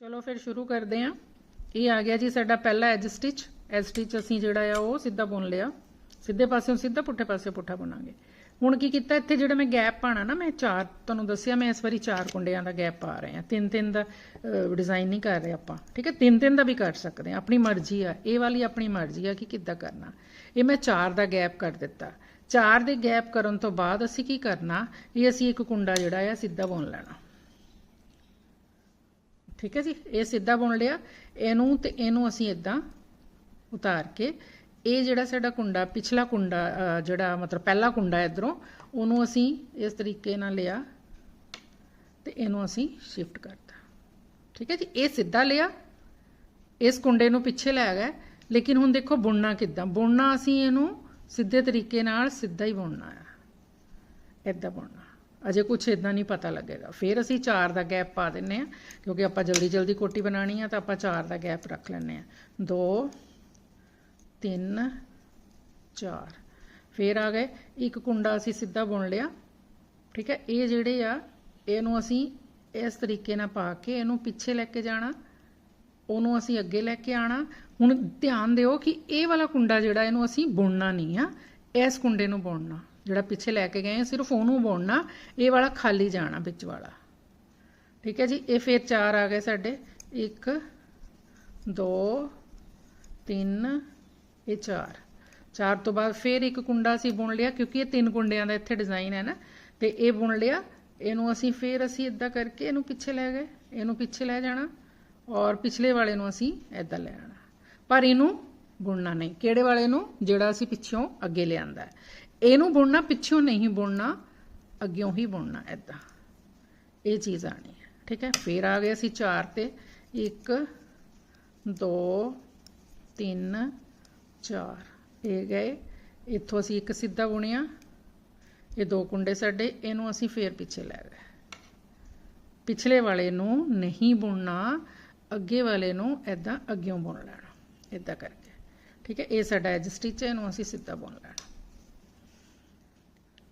ਚਲੋ ਫਿਰ ਸ਼ੁਰੂ ਕਰਦੇ ਹਾਂ। ਇਹ ਆ ਗਿਆ ਜੀ ਸਾਡਾ ਪਹਿਲਾ ਐਜ ਸਟਿਚ ਐਜ ਸਟਿਚ ਅਸੀਂ ਜਿਹੜਾ ਆ ਉਹ ਸਿੱਧਾ ਬੁਣ ਲਿਆ। ਸਿੱਧੇ ਪਾਸਿਓਂ ਸਿੱਧਾ, ਪੁੱਠੇ ਪਾਸਿਓਂ ਪੁੱਠਾ ਬੁਣਾਂਗੇ। ਹੁਣ ਕੀ ਕੀਤਾ, ਇੱਥੇ ਜਿਹੜਾ ਮੈਂ ਗੈਪ ਪਾਣਾ ਨਾ, ਮੈਂ ਚਾਰ, ਤੁਹਾਨੂੰ ਦੱਸਿਆ ਮੈਂ ਇਸ ਵਾਰੀ ਚਾਰ ਕੁੰਡਿਆਂ ਦਾ ਗੈਪ ਪਾ ਰਹੇ। ਹਾਂ ਤਿੰਨ ਤਿੰਨ ਦਾ ਡਿਜ਼ਾਈਨ ਨਹੀਂ ਕਰ ਰਹੇ ਆਪਾਂ। ਠੀਕ ਹੈ? ਤਿੰਨ ਤਿੰਨ ਦਾ ਵੀ ਕਰ ਸਕਦੇ ਹਾਂ। ਆਪਣੀ ਮਰਜ਼ੀ ਆ। ਇਹ ਵਾਲੀ ਆਪਣੀ ਮਰਜ਼ੀ ਆ ਕਿ ਕਿੱਦਾਂ ਕਰਨਾ। ਇਹ ਮੈਂ ਚਾਰ ਦਾ ਗੈਪ ਕਰ ਦਿੱਤਾ। ਚਾਰ ਦੇ ਗੈਪ ਕਰਨ ਤੋਂ ਬਾਅਦ ਅਸੀਂ ਕੀ ਕਰਨਾ, ਇਹ ਅਸੀਂ ਇੱਕ ਕੁੰਡਾ ਜਿਹੜਾ ਆ ਸਿੱਧਾ ਬੁਣ ਲੈਣਾ। ਠੀਕ ਹੈ ਜੀ? ਇਹ ਸਿੱਧਾ ਬੁਣ ਲਿਆ। ਇਹਨੂੰ ਤੇ ਇਹਨੂੰ ਅਸੀਂ ਇਦਾਂ ਉਤਾਰ ਕੇ ਇਹ ਜਿਹੜਾ ਸਾਡਾ ਕੁੰਡਾ, ਪਿਛਲਾ ਕੁੰਡਾ ਜਿਹੜਾ ਮਤਲਬ ਪਹਿਲਾ ਕੁੰਡਾ ਇਧਰੋਂ, ਉਹਨੂੰ ਅਸੀਂ ਇਸ ਤਰੀਕੇ ਨਾਲ ਲਿਆ ਤੇ ਇਹਨੂੰ ਅਸੀਂ ਸ਼ਿਫਟ ਕਰਤਾ। ਠੀਕ ਹੈ ਜੀ? ਇਹ ਸਿੱਧਾ ਲਿਆ। ਇਸ ਕੁੰਡੇ ਨੂੰ ਪਿੱਛੇ ਲੈ ਗਏ। ਲੇਕਿਨ ਹੁਣ ਦੇਖੋ ਬੁਣਨਾ ਕਿੱਦਾਂ? ਬੁਣਨਾ ਅਸੀਂ ਇਹਨੂੰ ਸਿੱਧੇ ਤਰੀਕੇ ਨਾਲ ਸਿੱਧਾ ਹੀ ਬੁਣਨਾ ਹੈ ਇਦਾਂ ਬੁਣਨਾ। ਅਜੇ ਕੁਝ ਇਦਾਂ ਨਹੀਂ ਪਤਾ ਲੱਗੇਗਾ। ਫਿਰ ਅਸੀਂ ਚਾਰ ਦਾ ਗੈਪ ਪਾ ਦਿੰਨੇ ਆ ਕਿਉਂਕਿ ਆਪਾਂ ਜਲਦੀ ਜਲਦੀ ਕੋਟੀ ਬਣਾਣੀ ਆ ਤਾਂ ਆਪਾਂ ਚਾਰ ਦਾ ਗੈਪ ਰੱਖ ਲੈਂਦੇ ਆ 2 3 4 ਫਿਰ ਆ ਗਏ, ਇੱਕ ਕੁੰਡਾ ਅਸੀਂ ਸਿੱਧਾ ਬੁਣ ਲਿਆ। ਠੀਕ ਹੈ, ਇਹ ਜਿਹੜੇ ਆ, ਇਹਨੂੰ ਅਸੀਂ ਇਸ ਤਰੀਕੇ ਨਾਲ ਪਾ ਕੇ ਇਹਨੂੰ ਪਿੱਛੇ ਲੈ ਕੇ ਜਾਣਾ, ਉਹਨੂੰ ਅਸੀਂ ਅੱਗੇ ਲੈ ਕੇ ਆਣਾ। ਹੁਣ ਧਿਆਨ ਦਿਓ ਕਿ ਇਹ ਵਾਲਾ ਕੁੰਡਾ ਜਿਹੜਾ ਇਹਨੂੰ ਅਸੀਂ ਬੁਣਨਾ ਨਹੀਂ ਆ, ਇਸ ਕੁੰਡੇ ਨੂੰ ਬੁਣਨਾ। ਜਿਹੜਾ ਪਿੱਛੇ ਲੈ ਕੇ ਗਏ, ਸਿਰਫ ਉਹਨੂੰ ਬੁਣਨਾ, ਇਹ ਵਾਲਾ ਖਾਲੀ ਜਾਣਾ ਵਿੱਚ ਵਾਲਾ। ਠੀਕ ਹੈ ਜੀ, ਇਹ ਫਿਰ ਚਾਰ ਆ ਗਏ ਸਾਡੇ। 1 2 3 ਇਹ ਚਾਰ। ਚਾਰ ਤੋਂ ਬਾਅਦ ਫਿਰ ਇੱਕ ਕੁੰਡਾ ਅਸੀਂ ਬੁਣ ਲਿਆ, ਕਿਉਂਕਿ ਇਹ ਤਿੰਨ ਕੁੰਡਿਆਂ ਦਾ ਇੱਥੇ ਡਿਜ਼ਾਈਨ ਹੈ ਨਾ। ਤੇ ਇਹ ਬੁਣ ਲਿਆ, ਇਹਨੂੰ ਅਸੀਂ ਫਿਰ ਅਸੀਂ ਇਦਾਂ ਕਰਕੇ ਇਹਨੂੰ ਪਿੱਛੇ ਲੈ ਗਏ, ਇਹਨੂੰ ਪਿੱਛੇ ਲੈ ਜਾਣਾ, ਔਰ ਪਿਛਲੇ ਵਾਲੇ ਨੂੰ ਅਸੀਂ ਇਦਾਂ ਲੈ ਆਣਾ। ਪਰ ਇਹਨੂੰ ਬੁਣਨਾ ਨਹੀਂ। ਕਿਹੜੇ ਵਾਲੇ ਨੂੰ? ਜਿਹੜਾ ਅਸੀਂ ਪਿੱਛੋਂ ਅੱਗੇ ਲਿਆਂਦਾ ਹੈ। ਇਹਨੂੰ ਬੁਣਨਾ, ਪਿੱਛੋਂ ਨਹੀਂ ਬੁਣਨਾ, ਅੱਗਿਓਂ ਹੀ ਬੁਣਨਾ ਇਦਾਂ ਇਹ ਚੀਜ਼ ਆਣੀ ਹੈ। ਠੀਕ ਹੈ? ਫਿਰ ਆ ਗਏ ਅਸੀਂ 4 ਤੇ। 1 2 3 4 ਇਹ ਗਏ। ਇੱਥੋਂ ਅਸੀਂ ਇੱਕ ਸਿੱਧਾ ਬੁਣਿਆ। ਇਹ ਦੋ ਕੁੰਡੇ ਸਾਡੇ। ਇਹਨੂੰ ਅਸੀਂ ਫੇਰ ਪਿੱਛੇ ਲੈ ਗਏ। ਪਿਛਲੇ ਵਾਲੇ ਨੂੰ ਨਹੀਂ ਬੁਣਨਾ, ਅੱਗੇ ਵਾਲੇ ਨੂੰ ਐਦਾਂ ਅੱਗਿਓਂ ਬੁਣ ਲੈਣਾ। ਐਦਾਂ ਕਰਕੇ। ਠੀਕ ਹੈ, ਇਹ ਸਾਡਾ ਐਜ ਸਟਿਚ ਹੈ ਇਹਨੂੰ ਅਸੀਂ ਸਿੱਧਾ ਬੁਣ ਲੈਣਾ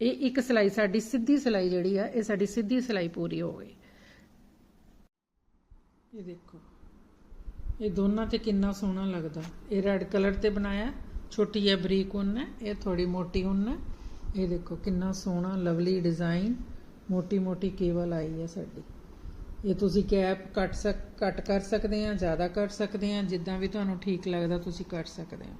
ਇਹ ਇੱਕ ਸਿਲਾਈ, ਸਾਡੀ ਸਿੱਧੀ ਸਿਲਾਈ ਜਿਹੜੀ ਆ, ਇਹ ਸਾਡੀ ਸਿੱਧੀ ਸਿਲਾਈ ਪੂਰੀ ਹੋ ਗਈ। ਇਹ ਦੇਖੋ, ਇਹ ਦੋਨਾਂ ਤੇ ਕਿੰਨਾ ਸੋਹਣਾ ਲੱਗਦਾ। ਇਹ ਰੈੱਡ ਕਲਰ ਤੇ ਬਣਾਇਆ, ਛੋਟੀ ਜਿਹੀ ਬਰੀਕ ਉੱਨ ਹੈ, ਇਹ ਥੋੜੀ ਮੋਟੀ ਉੱਨ ਹੈ। ਇਹ ਦੇਖੋ, ਕਿੰਨਾ ਸੋਹਣਾ ਲਵਲੀ ਡਿਜ਼ਾਈਨ ਮੋਟੀ ਮੋਟੀ ਕੇਵਲ ਆਈ ਹੈ ਸਾਡੀ। ਇਹ ਤੁਸੀਂ ਕੈਪ ਕੱਟ ਸਕ, ਕੱਟ ਕਰ ਸਕਦੇ ਆ, ਜ਼ਿਆਦਾ ਕਰ ਸਕਦੇ ਆ, ਜਿੱਦਾਂ ਵੀ ਤੁਹਾਨੂੰ ਠੀਕ ਲੱਗਦਾ, ਤੁਸੀਂ ਕਰ ਸਕਦੇ ਹੋ